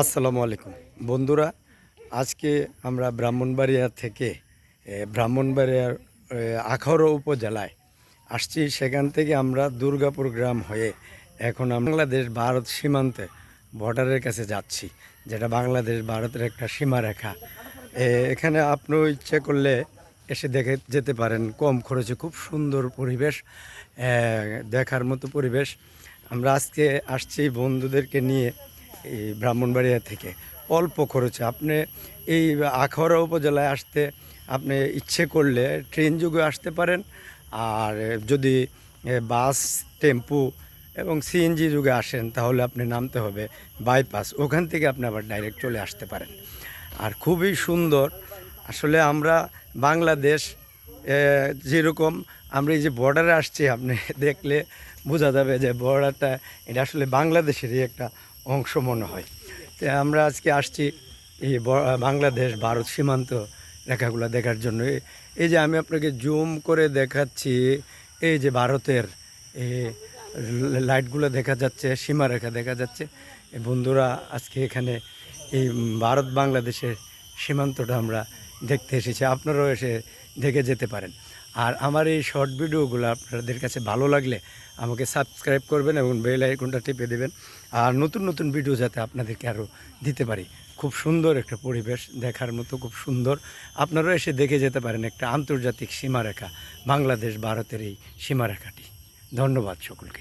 আসসালামু আলাইকুম। বন্ধুরা, আজকে আমরা ব্রাহ্মণবাড়িয়া থেকে ব্রাহ্মণবাড়িয়ার আখাউড়া উপজেলায় আসছি। সেখান থেকে আমরা দুর্গাপুর গ্রাম হয়ে এখন বাংলাদেশ ভারত সীমান্তে বর্ডারের কাছে যাচ্ছি, যেটা বাংলাদেশ ভারতের একটা সীমারেখা। এখানে আপনি ইচ্ছে করলে এসে দেখে যেতে পারেন, কম খরচে খুব সুন্দর পরিবেশ দেখার মতো পরিবেশ। আমরা আজকে আসছি বন্ধুদেরকে নিয়ে এই ব্রাহ্মণবাড়িয়া থেকে অল্প খরচে। আপনি এই আখাউড়া উপজেলায় আসতে আপনি ইচ্ছে করলে ট্রেন যুগে আসতে পারেন, আর যদি বাস, টেম্পু এবং সিএনজি যুগে আসেন, তাহলে আপনি নামতে হবে বাইপাস। ওখান থেকে আপনি আবার ডাইরেক্ট চলে আসতে পারেন। আর খুবই সুন্দর। আসলে আমরা বাংলাদেশ যেরকম আমরা এই যে বর্ডারে আসছি, আপনি দেখলে বোঝা যাবে যে বর্ডারটা এটা আসলে বাংলাদেশেরই একটা অংশ মনে হয়। তো আমরা আজকে আসছি এই বাংলাদেশ ভারত সীমান্ত রেখাগুলো দেখার জন্য। এই- যে আমি আপনাকে জুম করে দেখাচ্ছি, এই যে ভারতের এই লাইটগুলো দেখা যাচ্ছে, সীমারেখা দেখা যাচ্ছে। বন্ধুরা, আজকে এখানে এই ভারত বাংলাদেশের সীমান্তটা আমরা দেখতে এসেছে, আপনারাও এসে দেখে যেতে পারেন। আর আমার এই শর্ট ভিডিওগুলো আপনাদের কাছে ভালো লাগলে আমাকে সাবস্ক্রাইব করবেন এবং বেল আইকনটা টিপে দেবেন। আর নতুন নতুন ভিডিও যাতে আপনাদেরকে আরও দিতে পারি। খুব সুন্দর একটা পরিবেশ দেখার মতো, খুব সুন্দর। আপনারাও এসে দেখে যেতে পারেন একটা আন্তর্জাতিক সীমারেখা বাংলাদেশ ভারতের এই সীমারেখাটি। ধন্যবাদ সকলকে।